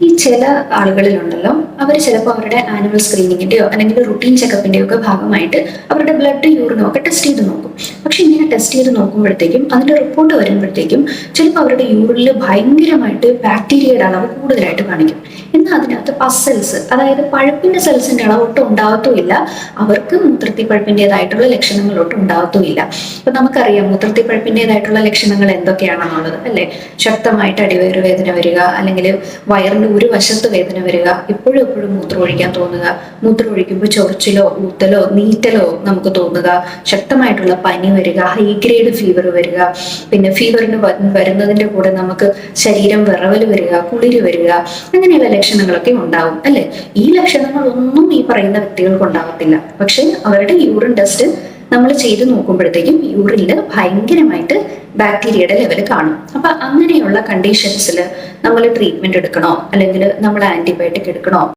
ഈ ചില ആളുകളിലുണ്ടല്ലോ അവർ ചിലപ്പോൾ അവരുടെ ആനുവൽ സ്ക്രീനിങ്ങിന്റെയോ അല്ലെങ്കിൽ റുട്ടീൻ ചെക്കപ്പിന്റെയോ ഒക്കെ ഭാഗമായിട്ട് അവരുടെ ബ്ലഡ് യൂറിനോ ഒക്കെ ടെസ്റ്റ് ചെയ്ത് നോക്കും. പക്ഷെ ഇങ്ങനെ ടെസ്റ്റ് ചെയ്ത് നോക്കുമ്പോഴത്തേക്കും അതിന്റെ റിപ്പോർട്ട് വരുമ്പോഴത്തേക്കും ചിലപ്പോൾ അവരുടെ യൂറിനിൽ ഭയങ്കരമായിട്ട് ബാക്ടീരിയയുടെ അളവ് കൂടുതലായിട്ട് കാണിക്കും. എന്നാൽ അതിനകത്ത് പസൽസ് അതായത് പഴുപ്പിന്റെ സെൽസിന്റെ അളവ് ഒട്ടും ഉണ്ടാകത്തുമില്ല. അവർക്ക് മൂത്രത്തി പഴുപ്പിന്റെതായിട്ടുള്ള ലക്ഷണങ്ങൾ ഒട്ടും ഉണ്ടാകത്തുമില്ല. അപ്പൊ നമുക്കറിയാം മൂത്രത്തി പഴുപ്പിന്റെതായിട്ടുള്ള ലക്ഷണങ്ങൾ എന്തൊക്കെയാണെന്നുള്ളത് അല്ലെ? ശക്തമായിട്ട് അടിവയറ് വേദന വരിക അല്ലെങ്കിൽ വയറിന്റെ ഒരു വശത്ത് വേദന വരിക എപ്പോഴും എപ്പോഴും മൂത്രം ഒഴിക്കാൻ തോന്നുക. മൂത്രം ഒഴിക്കുമ്പോൾ ചൊറിച്ചിലോ ഊത്തലോ നീറ്റലോ നമുക്ക് തോന്നുക. ശക്തമായിട്ടുള്ള പനി വരിക ഹൈ ഗ്രേഡ് ഫീവർ വരിക പിന്നെ ഫീവറിന് വരുന്നതിന്റെ കൂടെ നമുക്ക് ശരീരം വിറവൽ വരിക കുളിര് വരിക അങ്ങനെയുള്ള ലക്ഷണങ്ങളൊക്കെ ഉണ്ടാവും അല്ലെ? ഈ ലക്ഷണങ്ങളൊന്നും ഈ പറയുന്ന വ്യക്തികൾക്ക് ഉണ്ടാകത്തില്ല പക്ഷെ അവരുടെ യൂറിൻ ടെസ്റ്റ് നമ്മൾ ചെയ്തു നോക്കുമ്പോഴത്തേക്കും യൂറിനിൽ ഭയങ്കരമായിട്ട് ബാക്ടീരിയയുടെ ലെവൽ കാണും. അപ്പൊ അങ്ങനെയുള്ള കണ്ടീഷൻസിൽ നമ്മൾ ട്രീറ്റ്മെന്റ് എടുക്കണോ? അല്ലെങ്കിൽ നമ്മൾ ആന്റിബയോട്ടിക് എടുക്കണോ?